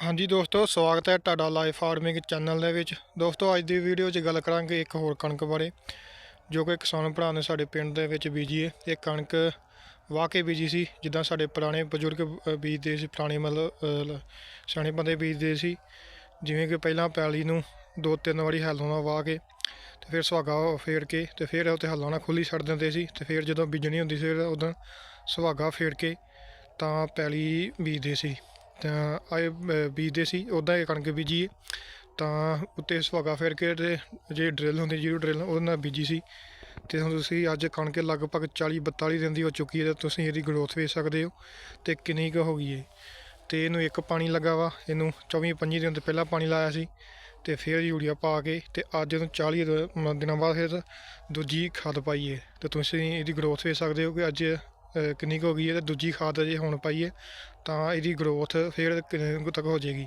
ਹਾਂਜੀ ਦੋਸਤੋ, ਸਵਾਗਤ ਹੈ ਤੁਹਾਡਾ ਲਾਈਫ ਫਾਰਮਿੰਗ ਚੈਨਲ ਦੇ ਵਿੱਚ। ਦੋਸਤੋ, ਅੱਜ ਦੀ ਵੀਡੀਓ 'ਚ ਗੱਲ ਕਰਾਂਗੇ ਇੱਕ ਹੋਰ ਕਣਕ ਬਾਰੇ, ਜੋ ਕਿ ਕਿਸਾਨ ਭਰਾ ਨੇ ਸਾਡੇ ਪਿੰਡ ਦੇ ਵਿੱਚ ਬੀਜੀ ਹੈ ਇਹ ਕਣਕ ਵਾਹ ਕੇ ਬੀਜੀ ਸੀ, ਜਿੱਦਾਂ ਸਾਡੇ ਪੁਰਾਣੇ ਬਜ਼ੁਰਗ ਬੀਜਦੇ ਸੀ, ਪੁਰਾਣੇ ਮਤਲਬ ਸਿਆਣੇ ਬੰਦੇ ਬੀਜਦੇ ਸੀ। ਜਿਵੇਂ ਕਿ ਪਹਿਲਾਂ ਪੈਲੀ ਨੂੰ ਦੋ ਤਿੰਨ ਵਾਰੀ ਹੱਲ ਹੋਣਾ ਵਾਹ ਕੇ, ਤੇ ਫਿਰ ਸੁਹਾਗਾ ਫੇਰ ਕੇ, ਤੇ ਫਿਰ ਉਹ 'ਤੇ ਹੱਲਾਂ ਨਾਲ ਖੁੱਲੀ ਛੱਡ ਦਿੰਦੇ ਸੀ, ਤੇ ਫਿਰ ਜਦੋਂ ਬੀਜਣੀ ਹੁੰਦੀ ਸੀ, ਫਿਰ ਉਦੋਂ ਸੁਹਾਗਾ ਫੇਰ ਕੇ, ਤਾਂ ਪੈਲੀ ਬੀਜਦੇ ਸੀ। ਤਾਂ ਆਏ ਅ, ਬੀਜਦੇ ਸੀ ਉੱਦਾਂ ਇਹ ਕਣਕ ਬੀਜੀ ਤਾਂ ਉੱਤੇ ਸੁਹਾਗਾ ਫੇਰ ਕੇ ਤੇ ਜਿਹੜੀ ਡਰਿੱਲ ਹੁੰਦੀ ਜੀਰੋ ਡਰਿੱਲ ਉਹਦੇ ਨਾਲ ਬੀਜੀ ਸੀ। ਤੇ ਹੁਣ ਤੁਸੀਂ ਅੱਜ ਕਣਕ ਲਗਭਗ 40 42 ਦਿਨ ਦੀ ਹੋ ਚੁੱਕੀ ਹੈ ਤੇ ਤੁਸੀਂ ਇਹਦੀ ਗਰੋਥ ਵੇਖ ਸਕਦੇ ਹੋ ਤੇ ਕਿੰਨੀ ਕੁ ਹੋ ਗਈ ਹੈ ਤੇ ਇਹਨੂੰ ਇੱਕ ਪਾਣੀ ਲੱਗਾ ਵਾ ਇਹਨੂੰ 24 25 ਦਿਨ ਤੋਂ ਪਹਿਲਾਂ ਪਾਣੀ ਲਾਇਆ ਸੀ ਤੇ ਫਿਰ ਯੂਰੀਆ ਪਾ ਕੇ ਤੇ ਅੱਜ ਇਹਨੂੰ 40 ਦਿਨਾਂ ਬਾਅਦ ਫਿਰ ਦੂਜੀ ਖਾਦ ਪਾਈਏ ਹੈ ਤੇ ਤੁਸੀਂ ਇਹਦੀ ਗਰੋਥ ਵੇਖ ਸਕਦੇ ਹੋ ਕਿ ਅੱਜ ਕਿੰਨੀ ਕੁ ਹੋ ਗਈ ਹੈ ਤੇ ਦੂਜੀ ਖਾਦ ਜੇ ਹੁਣ ਪਾਈਏ ਤਾਂ ਇਹਦੀ ਗਰੋਥ ਫਿਰ ਕਿੰਨੇ ਤੱਕ ਹੋ ਜਾਏਗੀ।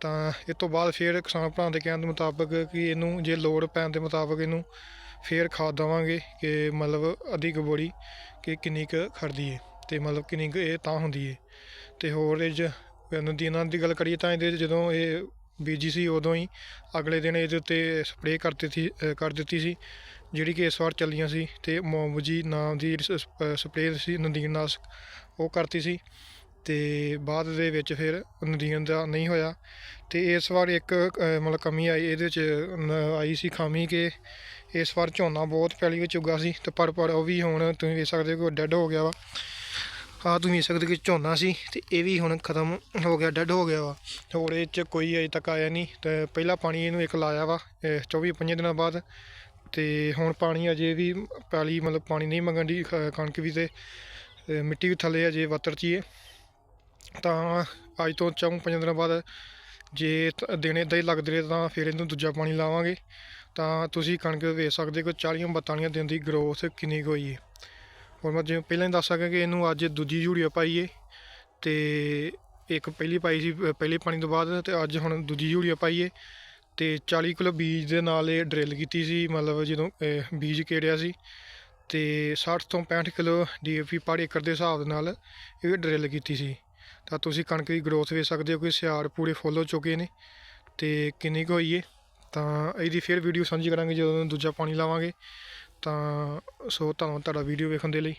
ਤਾਂ ਇਸ ਤੋਂ ਬਾਅਦ ਫਿਰ ਕਿਸਾਨ ਭਰਾ ਦੇ ਕਹਿਣ ਦੇ ਮੁਤਾਬਕ ਕਿ ਇਹਨੂੰ ਜੇ ਲੋੜ ਪੈਣ ਦੇ ਮੁਤਾਬਕ ਇਹਨੂੰ ਫਿਰ ਖਾਦ ਦੇਵਾਂਗੇ ਕਿ ਮਤਲਬ ਅਧਿਕ ਬੋੜੀ ਕਿ ਕਿੰਨੀ ਕੁ ਖੜਦੀ ਹੈ ਤੇ ਮਤਲਬ ਕਿੰਨੀ ਕੁ ਇਹ ਤਾਂ ਹੁੰਦੀ ਹੈ ਤੇ ਹੋਰ ਇਹ 'ਚ ਨਦੀਨਾਂ ਦੀ ਗੱਲ ਕਰੀਏ ਤਾਂ ਇਹਦੇ 'ਚ ਜਦੋਂ ਇਹ ਬੀਜੀ ਸੀ ਉਦੋਂ ਹੀ। ਅਗਲੇ ਦਿਨ ਇਹਦੇ ਉੱਤੇ ਸਪਰੇਅ ਕਰ ਦਿੱਤੀ ਕਰ ਦਿੱਤੀ ਸੀ, ਜਿਹੜੀ ਕਿ ਇਸ ਵਾਰ ਚੱਲੀਆਂ ਸੀ ਤੇ ਮੋਮਜੀ ਨਾਮ ਦੀ ਸਪਰੇਅ ਸੀ, ਨਦੀਨ ਨਾਲ ਉਹ ਕਰਤੀ ਸੀ। ਤੇ ਬਾਅਦ ਦੇ ਵਿੱਚ ਫਿਰ ਨਦੀਨ ਦਾ ਨਹੀਂ ਹੋਇਆ। ਤੇ ਇਸ ਵਾਰ ਇੱਕ ਮਤਲਬ ਕਮੀ ਆਈ, ਇਹਦੇ ਵਿੱਚ ਆਈ ਸੀ ਖਾਮੀ ਕਿ ਇਸ ਵਾਰ ਝੋਨਾ ਬਹੁਤ ਪਹਿਲੀ ਵਿੱਚ ਉੱਗਾ ਸੀ ਤੇ ਪਰ ਪਰ ਉਹ ਵੀ ਹੁਣ ਤੁਸੀਂ ਵੇਖ ਸਕਦੇ ਹੋ ਕਿ ਡੈੱਡ ਹੋ ਗਿਆ ਵਾ। ਆਹ ਤੁਸੀਂ ਵੇਖ ਸਕਦੇ ਕਿ ਝੋਨਾ ਸੀ ਤੇ ਇਹ ਵੀ ਹੁਣ ਖਤਮ ਹੋ ਗਿਆ, ਡੈੱਡ ਹੋ ਗਿਆ ਵਾ। ਹੋਰ ਇਹ 'ਚ ਕੋਈ ਅਜੇ ਤੱਕ ਆਇਆ ਨਹੀਂ। ਤੇ ਪਹਿਲਾ ਪਾਣੀ ਇਹਨੂੰ ਇੱਕ ਲਾਇਆ ਵਾ 24 25 ਦਿਨਾਂ ਬਾਅਦ। ਤੇ ਹੁਣ ਪਾਣੀ ਅਜੇ ਵੀ ਪੈਲੀ ਮਤਲਬ ਪਾਣੀ ਨਹੀਂ ਮੰਗਣ ਦੀ ਕਣਕ ਵੀ ਤੇ ਮਿੱਟੀ ਵੀ ਥੱਲੇ ਅਜੇ ਵਤਰ 'ਚ ਹੀ ਹੈ ਤਾਂ ਅੱਜ ਤੋਂ ਚੌਂ ਪੰਜ ਦਿਨਾਂ ਬਾਅਦ ਜੇ ਤ- ਦਿਨ ਇੱਦਾਂ ਹੀ ਲੱਗਦੇ ਰਹੇ ਤਾਂ ਫਿਰ ਇਹਨੂੰ ਦੂਜਾ ਪਾਣੀ ਲਾਵਾਂਗੇ। ਤਾਂ ਤੁਸੀਂ ਕਣਕ ਵੇਖ ਸਕਦੇ ਹੋ 40 42 ਦਿਨ ਦੀ ਗਰੋਥ ਕਿੰਨੀ ਕੁ ਹੋਈ ਹੈ ਹੋਰ ਮੈਂ ਜਿਵੇਂ ਪਹਿਲਾਂ ਹੀ ਦੱਸ ਸਕਾਂ ਕਿ ਇਹਨੂੰ ਅੱਜ ਦੂਜੀ ਝੂੜੀਆ ਪਾਈਏ ਹੈ ਤੇ ਇੱਕ ਪਹਿਲੀ ਪਾਈ ਸੀ ਅ, ਪਹਿਲੇ ਪਾਣੀ ਤੋਂ ਬਾਅਦ ਤੇ ਅੱਜ ਹੁਣ ਦੂਜੀ ਝੂੜੀਆ ਪਾਈਏ ਹੈ ਤੇ 40 ਕਿਲੋ ਬੀਜ ਦੇ ਨਾਲ ਇਹ ਡਰਿਲ ਕੀਤੀ ਸੀ ਮਤਲਬ ਜਦੋਂ ਬੀਜ ਕੇੜਿਆ ਸੀ ਤੇ 60 ਤੋਂ 65 ਕਿਲੋ ਡੀਏਪੀ ਪਰ ਏਕੜ ਦੇ ਹਿਸਾਬ ਦੇ ਨਾਲ ਇਹ ਡਰਿਲ ਕੀਤੀ ਸੀ। ਤਾਂ ਤੁਸੀਂ ਕਣਕ ਦੀ ਗਰੋਥ ਵੇਖ ਸਕਦੇ ਹੋ ਕਿ ਸਿਆਰ ਪੂਰੇ ਫੁੱਲ ਹੋ ਚੁੱਕੇ ਨੇ ਤੇ ਕਿੰਨੀ ਕੁ ਹੋਈ ਹੈ ਤਾਂ ਇਹਦੀ ਫਿਰ ਵੀਡੀਓ ਸਾਂਝੀ ਕਰਾਂਗੇ ਜਦੋਂ ਦੂਜਾ ਪਾਣੀ ਲਾਵਾਂਗੇ। ਤਾਂ ਸੋ ਧੰਨਵਾਦ ਤੁਹਾਡਾ ਵੀਡੀਓ ਵੇਖਣ ਦੇ ਲਈ।